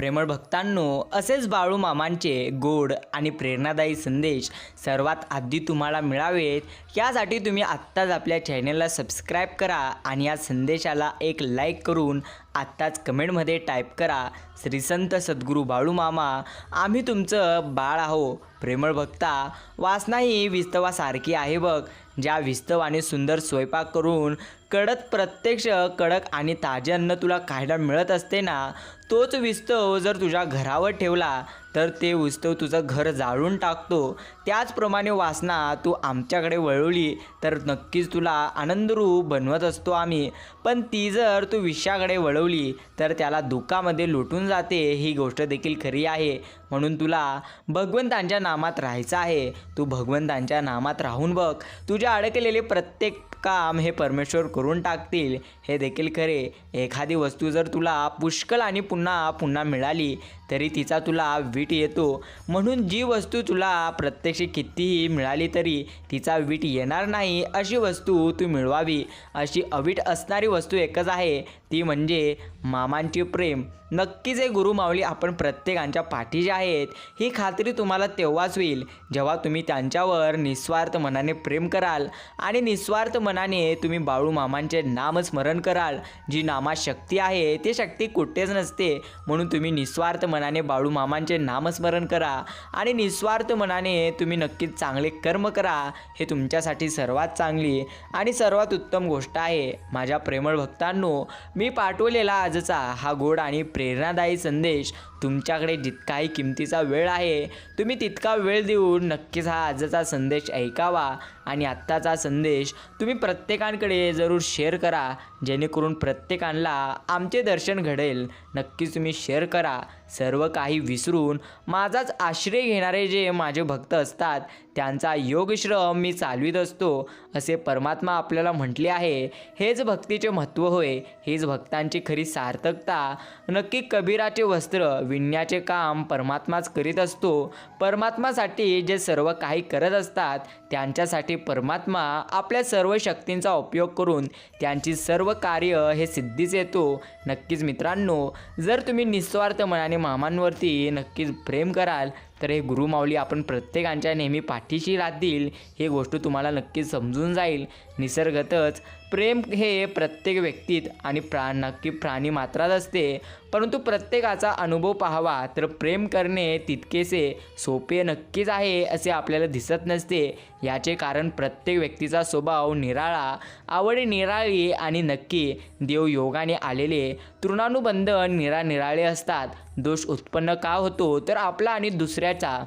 प्रेमळ भक्तांनो असेच बाळू मामांचे गोड आणि प्रेरणादायी संदेश सर्वात आधी तुम्हाला मिळावेत. यासाठी तुम्ही आत्ताच आपल्या चॅनलला सबस्क्राईब करा आणि या संदेशाला एक लाईक करून आत्ताच कमेंटमध्ये टाईप करा. श्री संत सद्गुरू बाळू मामा आम्ही तुमचं बाळ आहो प्रेमळ भक्ता. वासना ही विस्तवासारखी आहे बघ ज्या विस्तवाने सुंदर स्वयंपाक करून कडक प्रत्यक्ष कडक आणि ताजे अन्न तुला खायला मिळत असते ना तोच विस्तव जर तुझ्या घरावर ठेवला तर ते विस्तव तुझं घर जाळून टाकतो. त्याचप्रमाणे वासना तू आमच्याकडे वळवली तर नक्कीच तुला आनंदरूप बनवत असतो आम्ही. पण ती जर तू विषयाकडे वळवली तर त्याला दुःखामध्ये लुटून जाते ही गोष्ट देखील खरी आहे. म्हणून तुला भगवंतांच्या नामात राहायचं आहे. तू भगवंतांच्या नामात राहून बघ. तुझ्या अडकलेले प्रत्येक काम हे परमेश्वर करून टाकतील. हे देखील खरे. एखादी वस्तू जर तुला पुष्कळ आणि पुन्हा पुन्हा मिळाली तरी तिचा तुला वीट येतो. म्हणून जी वस्तू तुला प्रत्यक्ष कितीही मिळाली तरी तिचा वीट येणार नाही अशी वस्तू तू मिळवावी. अशी अवीट असणारी वस्तू एकच आहे. ती म्हणजे मामांची प्रेम. नक्कीच हे गुरुमाऊली आपण प्रत्येकांच्या पाठीशी आहेत ही खात्री तुम्हाला तेव्हाच होईल जेव्हा तुम्ही त्यांच्यावर निस्वार्थ मनाने प्रेम कराल आणि निस्वार्थ मनाने तुम्ही बाळू मामांचे नामस्मरण कराल. जी नामा शक्ती आहे ती शक्ती कुठेच नसते. म्हणून तुम्ही निस्वार्थ मनाने बाळू मामांचे नामस्मरण करा आणि निस्वार्थ मनाने तुम्ही नक्कीच चांगले कर्म करा. हे तुमच्यासाठी सर्वात चांगली आणि सर्वात उत्तम गोष्ट आहे. माझ्या प्रेमळ भक्तांनो मी पाठवलेला आजचा हा गोड आणि प्रेरणादायी संदेश तुमच्याकडे जितकाही किमतीचा वेळ आहे तुम्ही तितका वेळ देऊन नक्कीच हा आजचा संदेश ऐकावा. आणि आत्ताचा संदेश तुम्ही प्रत्येकांकडे जरूर शेअर करा जेणेकरून प्रत्येकांना आमचे दर्शन घडेल. नक्कीच तुम्ही शेअर करा. सर्व काही विसरून माझाच आश्रय घेणारे जे माझे भक्त असतात त्यांचा योगश्रम मी चालवीत असतो असे परमात्मा आपल्याला म्हटले आहे. हेच भक्तीचे महत्त्व होय. हीच भक्तांची खरी सार्थकता. नक्की कबीराचे वस्त्र विणण्याचे काम परमात्माच करीत असतो. परमात्मासाठी जे सर्व काही करत असतात त्यांच्यासाठी परमात्मा आपल्या सर्व शक्तींचा उपयोग करून त्यांची सर्व कार्य हे सिद्धीच येतो. नक्कीच मित्रांनो जर तुम्ही निस्वार्थ मनाने मामांवरती नक्कीच प्रेम कराल तर हे गुरुमाऊली आपण प्रत्येकांच्या नेहमी पाठीशी राहतील हे गोष्ट तुम्हाला नक्कीच समजून जाईल. निसर्गतच प्रेम हे प्रत्येक व्यक्तीत आणि प्रा नक्की प्राणी मात्रात असते. परंतु प्रत्येकाचा अनुभव पाहावा तर प्रेम करणे तितकेसे सोपे नक्कीच आहे असे आपल्याला दिसत नसते. याचे कारण प्रत्येक व्यक्तीचा स्वभाव निराळा आवडी निराळी आणि नक्की देवयोगाने आलेले तृणानुबंध निरानिराळे असतात. दोष उत्पन्न का होतो? तर आपला आणि दुसऱ्याचा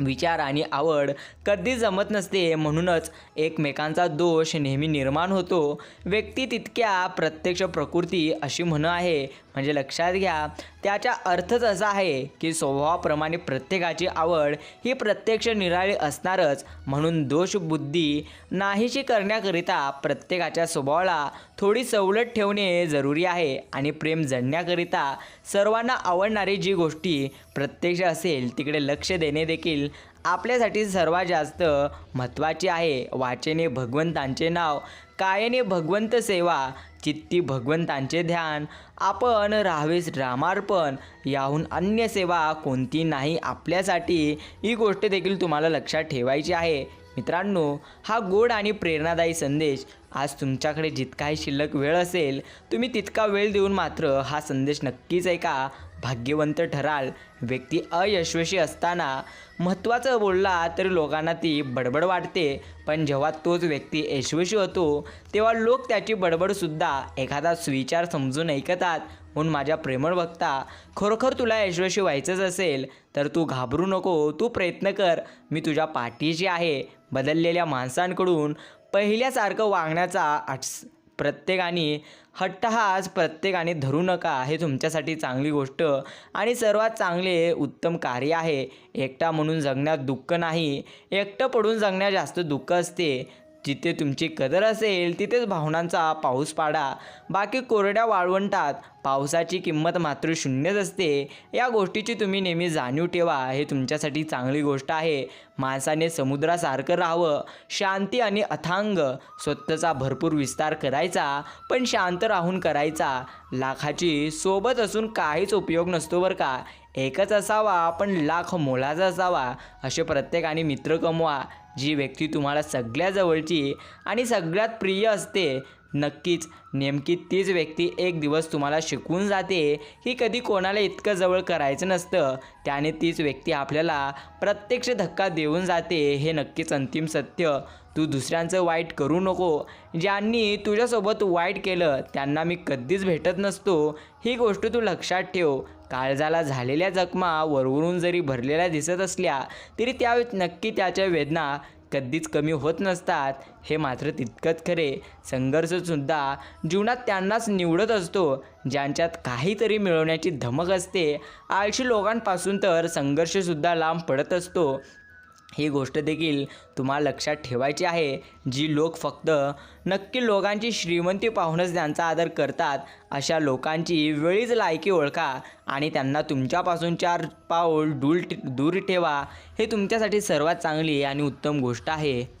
विचार आणि आवड कधी जमत नसते म्हणूनच एकमेकांचा दोष नेहमी निर्माण होतो. व्यक्ती तितक्या प्रत्यक्ष प्रकृती अशी म्हण आहे म्हणजे लक्षात घ्या त्याचा अर्थच असा आहे की स्वभावाप्रमाणे प्रत्येकाची आवड ही प्रत्यक्ष निराळी असणारच. म्हणून दोषबुद्धी नाहीशी करण्याकरिता प्रत्येकाच्या स्वभावाला थोडी सवलत ठेवणे जरुरी आहे आणि प्रेम जडण्याकरिता सर्वांना आवडणारी जी गोष्टी प्रत्यक्ष असेल तिकडे लक्ष देणे देखील आपल्यासाठी सर्वात जास्त महत्त्वाचे आहे वाचेने भगवंतांचे नाव कायने भगवंत सेवा चित्ती भगवंतांचे ध्यान. आपण राहावेस रामार्पण याहून अन्य सेवा कोणती नाही आपल्यासाठी? ही गोष्ट देखील तुम्हाला लक्षात ठेवायची आहे. मित्रांनो हा गोड आणि प्रेरणादायी संदेश आज तुमच्याकडे जितकाही शिल्लक वेळ असेल तुम्ही तितका वेळ देऊन मात्र हा संदेश नक्कीच ऐका. भाग्यवंत ठराल. व्यक्ती अयशस्वी असताना महत्त्वाचं बोलला तरी लोकांना ती बडबड वाटते. पण जेव्हा तोच व्यक्ती यशस्वी होतो तेव्हा लोक त्याची बडबडसुद्धा एखादा सुविचार समजून ऐकतात. म्हणून माझ्या प्रेमळ भक्ता खरोखर तुला यशस्वी व्हायचंच असेल तर तू घाबरू नको. तू प्रयत्न कर. मी तुझ्या पाठीशी आहे. बदललेल्या माणसांकडून पहिल्यासारखं वागण्याचा आट्स प्रत्येकाने हट्टहास प्रत्येकाने धरू नका हे तुमच्यासाठी चांगली गोष्ट. आणि सर्वात चांगले उत्तम कार्य आहे. एकटा म्हणून जगण्यात दुःख नाही. एकटं पडून जगण्यात जास्त दुःख असते. जिथे तुमची कदर असेल तिथेच भावनांचा पाऊस पाडा. बाकी कोरड्या वाळवंटात पावसाची किंमत मात्र शून्यच असते. या गोष्टीची तुम्ही नेहमी जाणीव ठेवा. हे तुमच्यासाठी चांगली गोष्ट आहे. माणसाने समुद्रासारखं राहावं. शांती आणि अथांग. स्वतःचा भरपूर विस्तार करायचा पण शांत राहून करायचा. लाखाची सोबत असून काहीच उपयोग नसतो बरं का. एकच असावा पण लाख मोलाचा असावा. असे प्रत्येकाने मित्र कमवा. जी व्यक्ती तुम्हाला सगळ्या जवळची आणि सगळ्यात प्रिय असते नक्कीच नेमकी तीच व्यक्ती एक दिवस तुम्हाला शिकवून जाते. की कधी कोणाला इतकं जवळ करायचं नसतं. त्याने तीच व्यक्ती आपल्याला प्रत्यक्ष धक्का देऊन जाते हे नक्कीच अंतिम सत्य. तू दुसऱ्यांचं वाईट करू नको. ज्यांनी तुझ्यासोबत वाईट केलं त्यांना मी कधीच भेटत नसतो. ही गोष्ट तू लक्षात ठेव. काळजाला झालेल्या जखमा वरवरून जरी भरलेल्या दिसत असल्या तरी त्या नक्की त्याच्या वेदना कधीच कमी होत नसतात. हे मात्र तितकंच खरे. संघर्षसुद्धा जीवनात त्यांनाच निवडत असतो ज्यांच्यात काहीतरी मिळवण्याची धमक असते. आळशी लोकांपासून तर संघर्षसुद्धा लांब पडत असतो. ही गोष्ट देखील तुम्हाला लक्षात ठेवायची आहे जी लोक फक्त नक्की लोकांची श्रीमंती पाहूनच त्यांचा आदर करतात अशा लोकांची वेळीच लायकी ओळखा आणि त्यांना तुमच्यापासून चार पाऊल दूर दूर ठेवा. हे तुमच्यासाठी सर्वात चांगली आणि उत्तम गोष्ट आहे.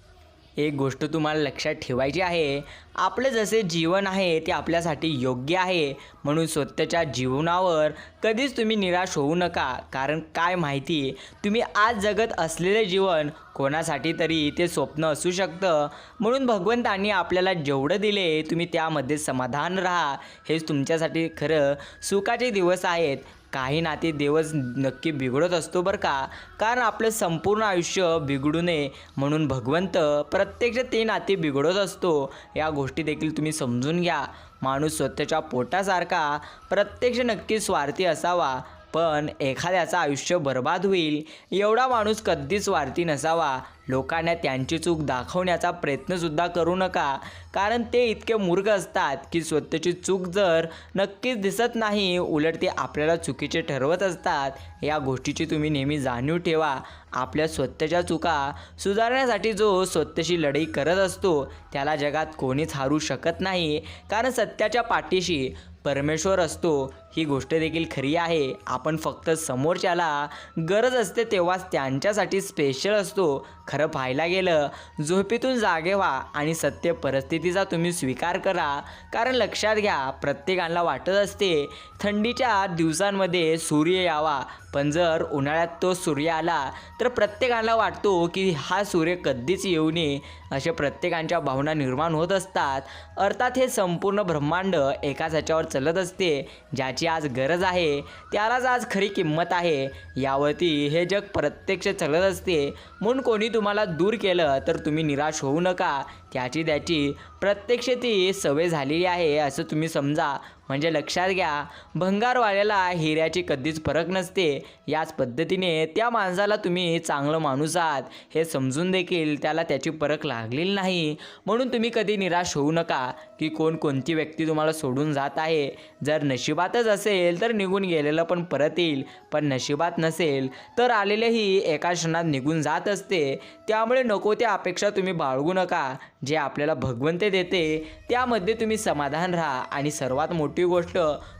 एक गोष्ट तुम्हाला लक्षात ठेवायची आहे आपलं जसे जीवन आहे ते आपल्यासाठी योग्य आहे म्हणून स्वतःच्या जीवनावर कधीच तुम्ही निराश होऊ नका. कारण काय माहिती तुम्ही आज जगत असलेले जीवन कोणासाठी तरी ते स्वप्न असू शकतं. म्हणून भगवंतांनी आपल्याला जेवढं दिले तुम्ही त्यामध्ये समाधान राहा. हेच तुमच्यासाठी खरं सुखाचे दिवस आहेत. काही नाते देवच नक्की बिघडत असतो बरं का? कारण आपलं संपूर्ण आयुष्य बिघडू नये म्हणून भगवंत प्रत्यक्ष ते नाते बिघडत असतो. या गोष्टी देखील तुम्ही समजून घ्या. माणूस स्वतःच्या पोटासारखा प्रत्यक्ष नक्की स्वार्थी असावा. पण एखाद्याचं आयुष्य बर्बाद होईल. एवढा माणूस कधीच स्वार्थी नसावा. लोकांना त्यांची चूक दाखवण्याचा प्रयत्नसुद्धा करू नका. कारण ते इतके मूर्ख असतात की स्वतःची चूक जर नक्कीच दिसत नाही उलट ते आपल्याला चुकीचे ठरवत असतात. या गोष्टीची तुम्ही नेहमी जाणीव ठेवा. आपल्या स्वतःच्या चुका सुधारण्यासाठी जो स्वतःशी लढाई करत असतो त्याला जगात कोणीच हारू शकत नाही. कारण सत्याच्या पाठीशी परमेश्वर असतो. ही गोष्ट देखील खरी आहे. आपण फक्त समोरच्याला गरज असते तेव्हाच त्यांच्यासाठी स्पेशल असतो. खरं पाहायला गेलं झोपेतून जागे व्हा आणि सत्य परिस्थितीचा तुम्ही स्वीकार करा. कारण लक्षात घ्या प्रत्येकाला वाटत असते थंडीच्या दिवसांमध्ये सूर्य यावा. पण जर उन्हाळ्यात तो सूर्य आला तर प्रत्येकाला वाटतो की हा सूर्य कधीच येऊ नये. असे प्रत्येकांच्या भावना निर्माण होत असतात. अर्थात हे संपूर्ण ब्रह्मांड एकाच ह्याच्यावर चलत असते ज्याची आज गरज आहे त्यालाच आज खरी किंमत आहे. यावरती हे जग प्रत्यक्ष चलत असते. म्हणून कोणी तुम्हाला दूर केलं तर तुम्ही निराश होऊ नका. त्याची त्याची प्रत्यक्ष ती सवय झालेली आहे असं तुम्ही समजा. म्हणजे लक्षात घ्या भंगारवाल्याला हिऱ्याची कधीच फरक नसते. याच पद्धतीने त्या माणसाला तुम्ही चांगलं माणूस आहात. हे समजून देखील त्याला त्याची परख लागलेली नाही. म्हणून तुम्ही कधी निराश होऊ नका की कोण कोणती व्यक्ती तुम्हाला सोडून जात आहे. जर नशिबातच असेल तर निघून गेलेलं पण परत येईल. पण नशिबात नसेल तर आलेलेही एका क्षणात निघून जात असते. त्यामुळे नको त्या अपेक्षा तुम्ही बाळगू नका. जे आपल्याला भगवंत देते त्यामध्ये तुम्ही समाधान राहा. आणि सर्वात मोठी गोष्ट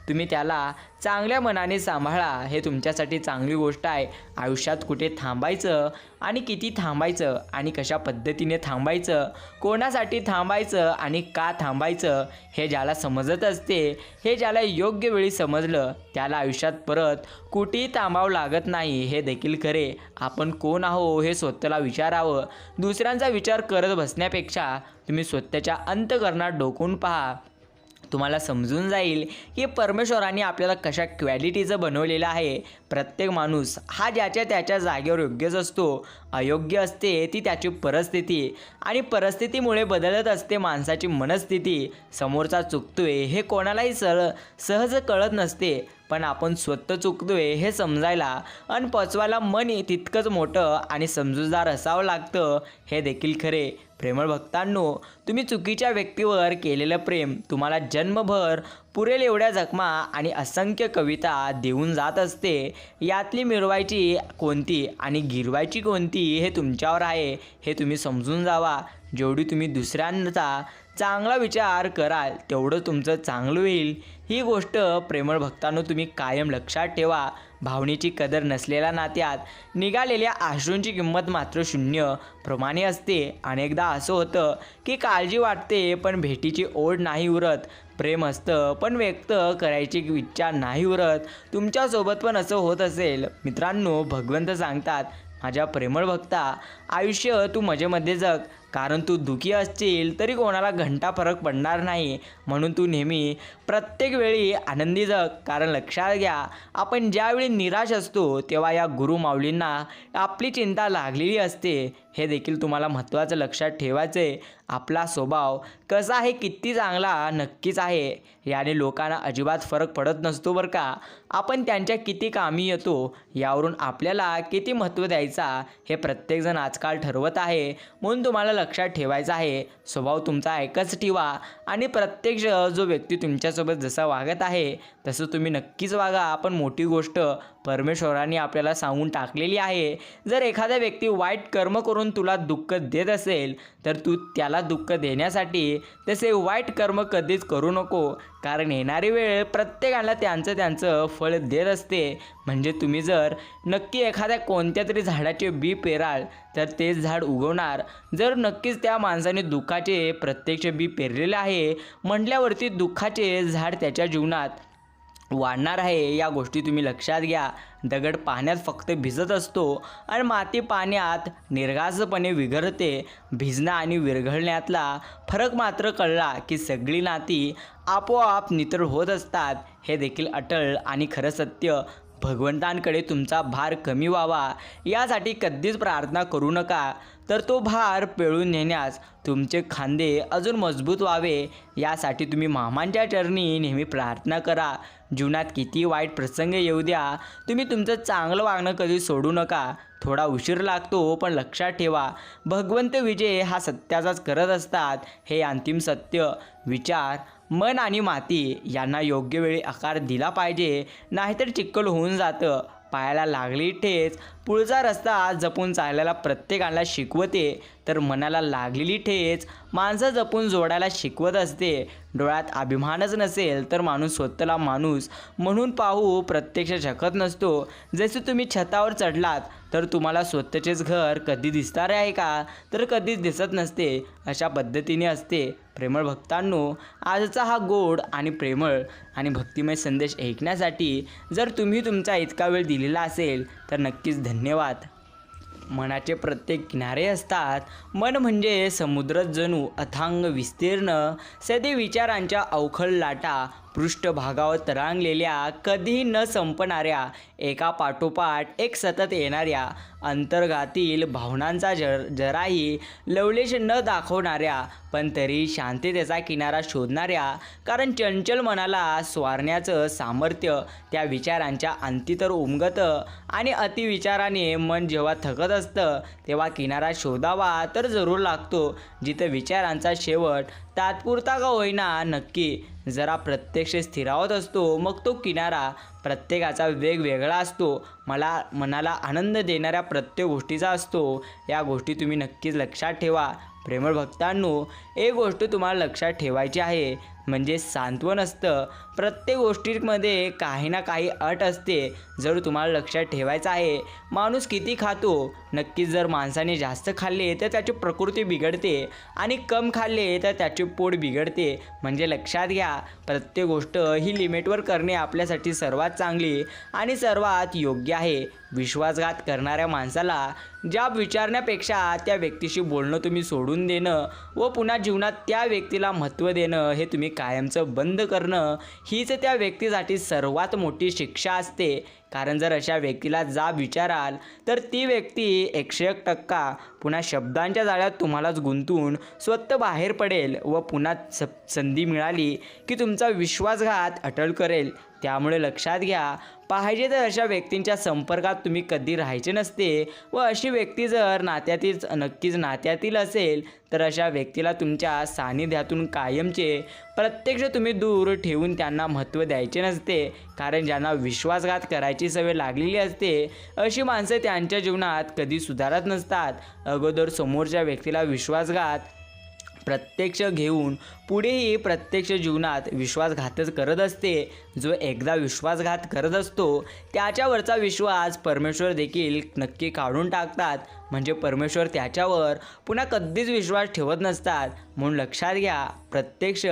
तुम्ही त्याला चांगल्या मनाने सांभाळा. हे तुमच्यासाठी चांगली गोष्ट आहे. आयुष्यात कुठे थांबायचं आणि किती थांबायचं आणि कशा पद्धतीने थांबायचं कोणासाठी थांबायचं आणि का थांबायचं हे ज्याला समजत असते हे ज्याला योग्य वेळी समजलं त्याला आयुष्यात परत कुठेही थांबावं लागत नाही. हे देखील खरे. आपण कोण आहो हे स्वतःला विचारावं. दुसऱ्यांचा विचार करत बसण्यापेक्षा तुम्ही स्वतःच्या अंतकरणात डोकून पहा. तुम्हाला समजून जाईल की परमेश्वराने आपल्याला कशा क्वॅलिटीचं बनवलेलं आहे. प्रत्येक माणूस हा ज्याच्या त्याच्या जागेवर योग्यच असतो अयोग्य असते ती त्याची परिस्थिती. आणि परिस्थितीमुळे बदलत असते माणसाची मनस्थिती. समोरचा चुकतोय हे कोणालाही सह सहज कळत नसते. पण आपण स्वतः चुकतोय हे समजायला आणि पचवायला मन तितकंच मोठं आणि समजूतदार असावं लागतं हे देखील खरे. प्रेमळ भक्तांनो तुम्ही चुकीच्या व्यक्तीवर केलेलं प्रेम तुम्हाला जन्मभर पुरेल एवढ्या जखमा आणि असंख्य कविता देऊन जात असते. यातली मिरवायची कोणती आणि गिरवायची कोणती हे तुमच्यावर आहे हे तुम्ही समजून जावा. जेवढी तुम्ही दुसऱ्यांचा चांगला विचार कराल तेवढं तुमचं चांगलं होईल. ही गोष्ट प्रेमळ भक्तांनो तुम्ही कायम लक्षात ठेवा. भावनेची कदर नसलेल्या नात्यात निघालेल्या आश्रूंची किंमत मात्र शून्य प्रमाणे असते. अनेकदा असं होतं की काळजी वाटते पण भेटीची ओढ नाही उरत. प्रेम असतं पण व्यक्त करायची इच्छा नाही उरत. तुमच्यासोबत पण असं होत असेल. मित्रांनो भगवंत सांगतात माझ्या प्रेमळ भक्ता आयुष्य तू मजेमध्ये जग. कारण तू दुखी असशील तरी कोणाला घंटा फरक पडणार नाही. म्हणून तू नेहमी प्रत्येक वेळी आनंदी जग. कारण लक्षात घ्या आपण ज्यावेळी निराश असतो तेव्हा या गुरु माऊलींना आपली चिंता लागलेली असते. हे देखील तुम्हाला महत्त्वाचं लक्षात ठेवायचं आहे आपला स्वभाव कसा आहे किती चांगला नक्कीच आहे. याने लोकांना अजिबात फरक पडत नसतो बरं का. आपण त्यांच्या किती कामी येतो यावरून आपल्याला किती महत्त्व द्यायचा हे प्रत्येकजण आजकाल ठरवत आहे. म्हणून तुम्हाला लक्षात ठेवायचा आहे. स्वभाव तुमचा एकच ठेवा आणि प्रत्येक जो व्यक्ती तुमच्यासोबत जसा वागत आहे तसं तुम्ही नक्कीच वागा. पण मोठी गोष्ट परमेश्वराने आपल्याला सांगून टाकलेली आहे. जर एखादा व्यक्ती वाईट कर्म करून तुला दुःख देत असेल तर तू त्याला दुःख देण्यासाठी तसे वाईट कर्म कधीच करू नको. कारण येणारी वेळ प्रत्येकाला त्यांचं त्यांचं फळ देत असते. म्हणजे तुम्ही जर नक्की एखाद्या कोणत्या तरी झाडाचे बी पेराल तर तेच झाड उगवणार. जर नक्कीच त्या माणसाने दुःखाचे प्रत्यक्ष बी पेरलेले आहे म्हटल्यावरती दुःखाचे झाड त्याच्या जीवनात वाढणार आहे या गोष्टी तुम्ही लक्षात घ्या. दगड पाण्यात फक्त भिजत असतो आणि माती पाण्यात निर्घासपणे विघरते. भिजणं आणि विरघळण्यातला फरक मात्र कळला की सगळी नाती आपोआप नितळ होत असतात. हे देखील अटळ आणि खरं सत्य. भगवंतांकडे तुमचा भार कमी व्हावा. यासाठी कधीच प्रार्थना करू नका. तर तो भार पेळून नेण्यास तुमचे खांदे अजून मजबूत व्हावे यासाठी तुम्ही मामांच्या चरणी नेहमी प्रार्थना करा. जीवनात किती वाईट प्रसंग येऊ द्या तुम्ही तुमचं चांगलं वागणं कधी सोडू नका. थोडा उशीर लागतो पण लक्षात ठेवा भगवंत विजय हा सत्याचाच करत असतात हे अंतिम सत्य. विचार मन आणि माती यांना योग्य वेळी आकार दिला पाहिजे नाहीतर चिक्कल होऊन जातं. पायाला लागली ठेच पुढचा रस्ता जपून चालायला प्रत्येकाला शिकवते तर मनाला लागलेली ठेच. माणसं जपून जोडायला शिकवत असते. डोळ्यात अभिमानच नसेल तर माणूस स्वतःला माणूस म्हणून पाहू प्रत्यक्ष शकत नसतो. जसे तुम्ही छतावर चढलात तर तुम्हाला स्वतःचेच घर कधी दिसणार आहे का? तर कधीच दिसत नसते अशा पद्धतीने असते. प्रेमळ भक्तांनो आजचा हा गोड आणि प्रेमळ आणि भक्तिमय संदेश ऐकण्यासाठी जर तुम्ही तुमचा इतका वेळ दिलेला असेल तर नक्कीच धन्यवाद. मनाचे प्रत्येक किनारे असतात. मन म्हणजे समुद्रच जणू अथांग विस्तीर्ण सदे विचारांच्या अवखळ लाटा पृष्ठभागावर तरांगलेल्या कधीही न संपणाऱ्या एका पाठोपाठ एक सतत येणाऱ्या अंतर्गातील भावनांचा जर जराही लवलेश न दाखवणाऱ्या पण तरी शांततेचा किनारा शोधणाऱ्या कारण चंचल मनाला स्वारण्याचं सामर्थ्य त्या विचारांच्या अंती तर उमगतं आणि अतिविचाराने मन जेव्हा थकत असतं तेव्हा किनारा शोधावा तर जरूर लागतो जिथं विचारांचा शेवट तात्पुरता का होईना नक्की जरा प्रत्यक्ष स्थिरावत असतो मग तो किनारा प्रत्येकाचा वेगवेगळा असतो. मला मनाला आनंद देणाऱ्या प्रत्येक गोष्टीचा असतो. या गोष्टी तुम्ही नक्कीच लक्षात ठेवा. प्रेमळ भक्तांनो एक गोष्ट तुम्हाला लक्षात ठेवायची आहे म्हणजे सांत्वन असतं. प्रत्येक गोष्टीमध्ये काही ना काही अट असते. जर तुम्हाला लक्षात ठेवायचं आहे माणूस किती खातो? नक्कीच जर माणसाने जास्त खाल्ले तर त्याची प्रकृती बिघडते आणि कम खाल्ले तर त्याचे पोट बिघडते. म्हणजे लक्षात घ्या प्रत्येक गोष्ट ही लिमिटवर करणे आपल्यासाठी सर्वात चांगली आणि सर्वात योग्य आहे. विश्वासघात करणाऱ्या माणसाला ज्या विचारण्यापेक्षा त्या व्यक्तीशी बोलणं तुम्ही सोडून देणं व पुन्हा जीवनात त्या व्यक्तीला महत्त्व देणं हे तुम्ही कायमचं बंद करणं हीच त्या व्यक्तीसाठी सर्वात मोठी शिक्षा असते. कारण जर अशा व्यक्तीला जा विचाराल तर ती व्यक्ती एकशे एक टक्का पुन्हा शब्दांच्या जाळ्यात तुम्हालाच गुंतून स्वतः बाहेर पडेल व पुन्हा स संधी मिळाली की तुमचा विश्वासघात अटल करेल. त्यामुळे लक्षात घ्या पाहिजे तर अशा व्यक्तींच्या संपर्कात तुम्ही कधी राहायचे नसते व अशी व्यक्ती जर नात्यातील नक्कीच नात्यातील असेल तर अशा व्यक्तीला तुमच्या सानिध्यातून कायमचे प्रत्यक्ष तुम्ही दूर ठेवून त्यांना महत्त्व द्यायचे नसते. कारण ज्यांना विश्वासघात करायचे सवय लागलेली असते अशी माणसं त्यांच्या जीवनात कधी सुधारत नसतात. अगोदर समोरच्या व्यक्तीला विश्वासघात प्रत्यक्ष घेऊन पुढेही प्रत्यक्ष जीवनात विश्वासघातच करत असते. जो एकदा विश्वासघात करत असतो त्याच्यावरचा विश्वास परमेश्वर देखील नक्की काढून टाकतात. म्हणजे परमेश्वर त्याच्यावर पुन्हा कधीच विश्वास ठेवत नसतात. म्हणून लक्षात घ्या प्रत्यक्ष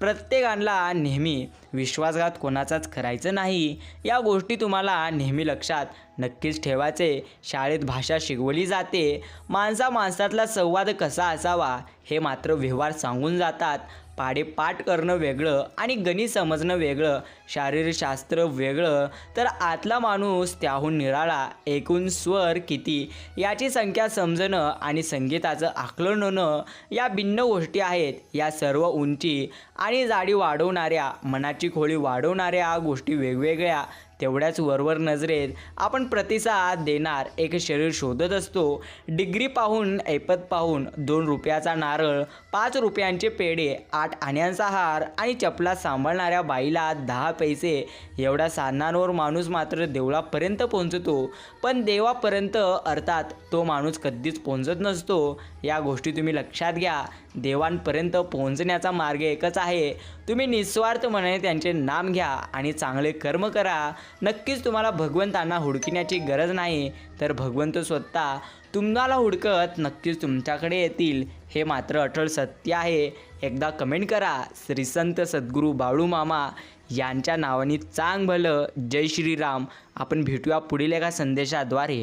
प्रत्येकाला नेहमी विश्वासघात कोणाचाच करायचं नाही. या गोष्टी तुम्हाला नेहमी लक्षात नक्कीच ठेवायचे. शाळेत भाषा शिकवली जाते. माणसा माणसातला संवाद कसा असावा हे मात्र व्यवहार सांगून जातात. पाडेपाठ करणं वेगळं आणि गणित समजणं वेगळं शारीरशास्त्र वेगळं तर आतला माणूस त्याहून निराळा एकूण स्वर किती याची संख्या समजणं आणि संगीताचं आकलन होणं या भिन्न गोष्टी आहेत या सर्व उंची आणि जाडी वाढवणाऱ्या मनाची खोली वाढवणाऱ्या गोष्टी वेगवेगळ्या तेवढ्याच वरवर नजरेत आपण प्रतिसाद देणार. एक शरीर शोधत असतो. डिग्री पाहून ऐपत पाहून दोन रुपयाचा नारळ पाच रुपयांचे पेढे आठ आण्यांचा हार आणि चपला सांभाळणाऱ्या बाईला दहा पैसे. एवढ्या साधनांवर माणूस मात्र देवळापर्यंत पोहोचतो. पण देवापर्यंत अर्थात तो माणूस कधीच पोहोचत नसतो. या गोष्टी तुम्ही लक्षात घ्या. देवांपर्यंत पोहोचण्याचा मार्ग एकच आहे. तुम्ही निस्वार्थपणे त्यांचे नाम घ्या आणि चांगले कर्म करा. नक्कीच तुम्हाला भगवंतांना हुडकण्याची गरज नाही. तर भगवंत स्वतः तुम्हाला हुडकत नक्कीच तुमच्याकडे येतील. हे मात्र अटळ सत्य आहे. एकदा कमेंट करा. श्री संत सद्गुरू बाळू मामा यांच्या नावाने चांग भलं जय श्रीराम. आपण भेटूया पुढील एका संदेशाद्वारे.